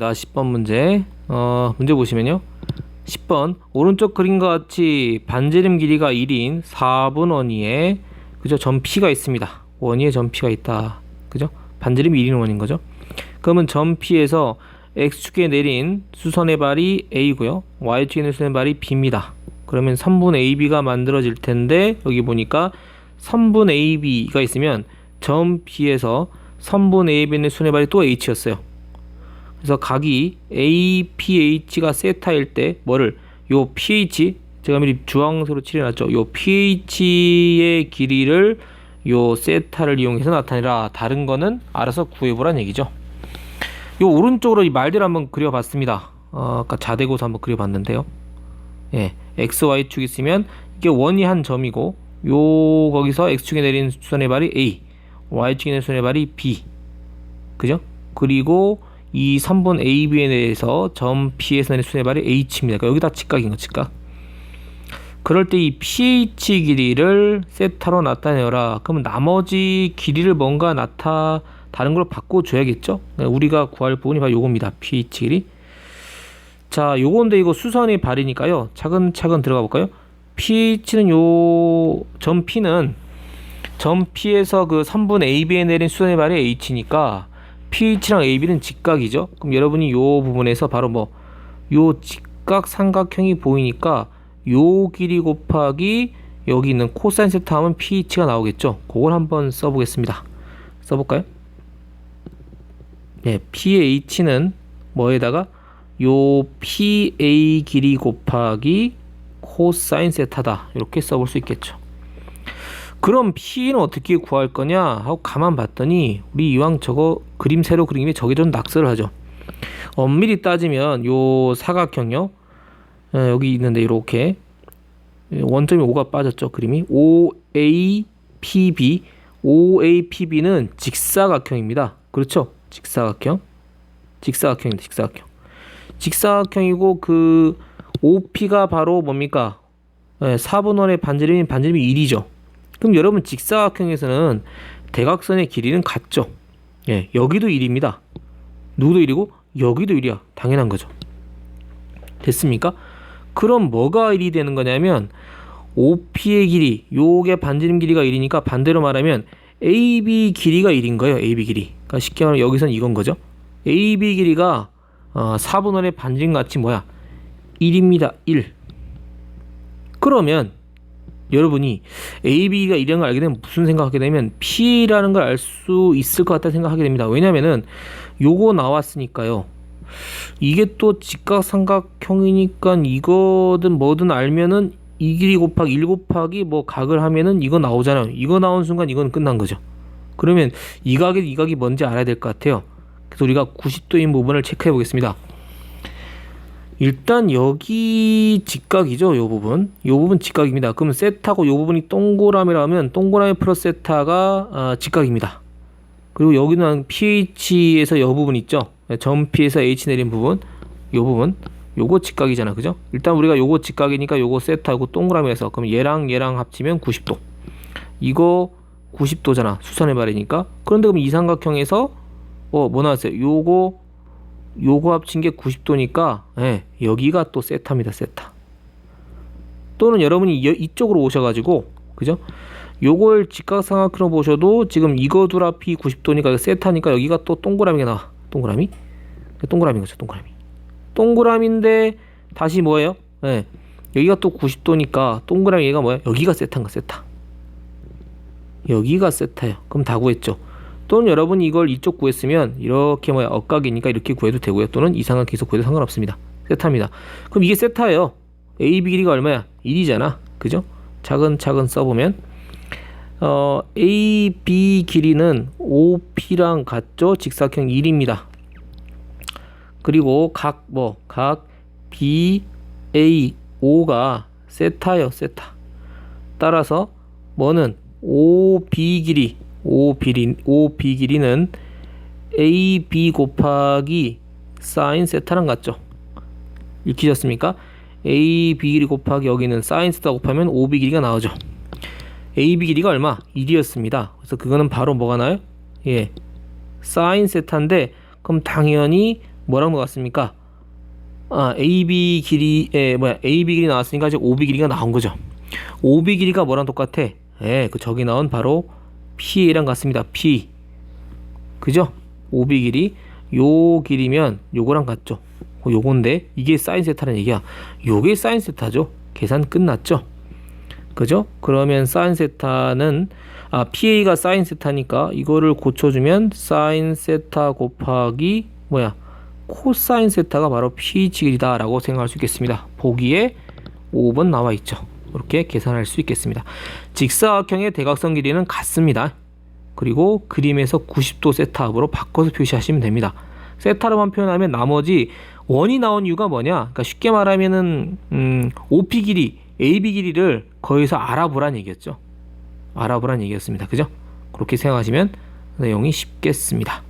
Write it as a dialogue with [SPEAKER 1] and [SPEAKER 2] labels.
[SPEAKER 1] 나 10번 문제. 어, 문제 보시면요. 10번 오른쪽 그림과 같이 반지름 길이가 1인 4분 원위에 그죠? 점 P가 있습니다. 원위에 점 P가 있다. 그죠? 반지름 1인 원인 거죠. 그러면 점 P에서 x축에 내린 수선의 발이 A고요. y축에 내린 수선의 발이 B입니다. 그러면 3분 AB가 만들어질 텐데 여기 보니까 3분 AB가 있으면 점 B에서 3분 AB는 수선의 발이 또 H였어요. 그래서 각이 APH가 세타일 때 뭐를 요 pH 제가 미리 주황색으로 칠해놨죠. 요 pH의 길이를 요 세타를 이용해서 나타내라. 다른 거는 알아서 구해보란 얘기죠. 요 오른쪽으로 이 말들 한번 그려봤습니다. 어, 아까 자대고서 한번 그려봤는데요. 예, x, y 축 있으면 이게 원이 한 점이고 요 거기서 x 축에 내린 수선의 발이 a, y 축에 내린 수선의 발이 b, 그죠? 그리고 이 3번 AB에 대해서 점 P에서 내린 수의 발이 H입니다. 그러니까 여기다 직각인 거 직각. 그럴 때 이 pH 길이를 세타로 나타내라. 그러면 나머지 길이를 뭔가 나타 다른 걸로 바꿔줘야겠죠. 그러니까 우리가 구할 부분이 바로 요겁니다. pH 길이. 자, 요건데 이거 수선의 발이니까요. 차근차근 들어가 볼까요? pH는 요 점 P는 점 P에서 그 3분 AB에 내린 수선의 발이 H니까 pH랑 AB는 직각이죠. 그럼 여러분이 요 부분에서 바로 뭐 요 직각 삼각형이 보이니까 요 길이 곱하기 여기 있는 코사인 세타 하면 pH가 나오겠죠. 그걸 한번 써보겠습니다. 써볼까요? 네, pH는 뭐에다가 요 PA 길이 곱하기 코사인 세타다. 이렇게 써볼 수 있겠죠. 그럼 P는 어떻게 구할 거냐 하고 가만 봤더니 우리 이왕 저거 그림 새로 그림에 저게 좀 낙서를 하죠. 엄밀히 따지면 요 사각형요 예, 여기 있는데 이렇게 원점이 5가 빠졌죠 그림이 OAPB OAPB는 직사각형입니다. 그렇죠? 직사각형 직사각형입니다. 직사각형 직사각형이고 그 OP가 바로 뭡니까? 예, 4분원의 반지름이 반지름이 1이죠. 그럼 여러분 직사각형에서는 대각선의 길이는 같죠. 예, 여기도 1입니다. 누구도 1이고 여기도 1이야. 당연한 거죠. 됐습니까? 그럼 뭐가 1이 되는 거냐면 OP의 길이, 요게 반지름 길이가 1이니까 반대로 말하면 AB 길이가 1인 거예요. AB 길이. 그러니까 쉽게 말하면 여기서는 이건 거죠. AB 길이가 어, 4분원의 반지름 같이 뭐야? 1입니다. 1. 그러면 여러분이 AB가 이런 걸 알게 되면 무슨 생각하게 되면 P라는 걸 알 수 있을 것 같다 생각하게 됩니다. 왜냐면은 요거 나왔으니까요. 이게 또 직각삼각형이니까 이거든 뭐든 알면은 이 길이 곱하기 1 곱하기 뭐 각을 하면은 이거 나오잖아요. 이거 나온 순간 이건 끝난 거죠. 그러면 이 각이 이 각이 뭔지 알아야 될 것 같아요. 그래서 우리가 90도인 부분을 체크해 보겠습니다. 일단 여기 직각이죠. 요 부분. 요 부분 직각입니다. 그러면 세타고 요 부분이 동그라미라면 동그라미 플러스 세타가 어, 직각입니다. 그리고 여기는 pH에서 요 부분 있죠. 점 P에서 H 내린 부분. 요 부분. 요거 직각이잖아. 그죠? 일단 우리가 요거 직각이니까 요거 세타 요거 동그라미에서 그럼 얘랑 얘랑 합치면 90도. 이거 90도잖아. 수선의 발이니까. 그런데 그럼 이 삼각형에서 어, 뭐 나왔어요? 요거 요거 합친 게 90도니까 예, 여기가 또 세타입니다. 세타. 또는 여러분이 이쪽으로 오셔가지고 그죠? 요걸 직각삼각형으로 보셔도 지금 이거 둘 앞이 90도니까 세타니까 여기가 또 동그라미가 나와. 동그라미? 동그라미 거죠. 동그라미. 동그라미인데 다시 뭐예요? 예. 여기가 또 90도니까 동그라미 얘가 뭐야? 여기가 세타인가 세타. 여기가 세타예요. 그럼 다 구했죠. 또는 여러분이 이걸 이쪽 구했으면 이렇게 뭐야 엇각이니까 이렇게 구해도 되고요. 또는 이상한 계속 구해도 상관없습니다. 세타입니다. 그럼 이게 세타예요. AB 길이가 얼마야? 1이잖아. 그죠? 차근차근 써보면 어, AB 길이는 OP랑 같죠? 직사각형 1입니다. 그리고 각 뭐, 각 BA, O가 세타예요, 세타. 따라서 뭐는 OB 길이 OB, OB 길이는 AB 곱하기 사인 세타랑 같죠? 읽히셨습니까? AB 길이 곱하기 여기는 사인 세타 곱하면 OB 길이가 나오죠. AB 길이가 얼마? 1이었습니다. 그래서 그거는 바로 뭐가 나요? 예. 사인 세타인데 그럼 당연히 뭐랑 나왔습니까? 아, AB 길이 에 뭐야 AB 길이 나왔으니까 이제 OB 길이가 나온 거죠. OB 길이가 뭐랑 똑같아? 예, 그 저기 나온 바로 PA랑 같습니다. P. 그죠? OB 길이 요 길이면 요거랑 같죠. 어, 요건데 이게 사인 세타라는 얘기야. 요게 사인 세타죠. 계산 끝났죠. 그죠? 그러면 사인 세타는 아 PA가 사인 세타니까 이거를 고쳐주면 사인 세타 곱하기 뭐야 코사인 세타가 바로 ph 길이다라고 생각할 수 있겠습니다. 보기에 5번 나와 있죠. 이렇게 계산할 수 있겠습니다. 직사각형의 대각선 길이는 같습니다. 그리고 그림에서 90도 세타압으로 바꿔서 표시하시면 됩니다. 세타로만 표현하면 나머지 원이 나온 이유가 뭐냐? 그러니까 쉽게 말하면은 음, OP 길이, AB 길이를 거기서 알아보란 얘기였죠. 알아보란 얘기였습니다. 그죠? 그렇게 생각하시면 내용이 쉽겠습니다.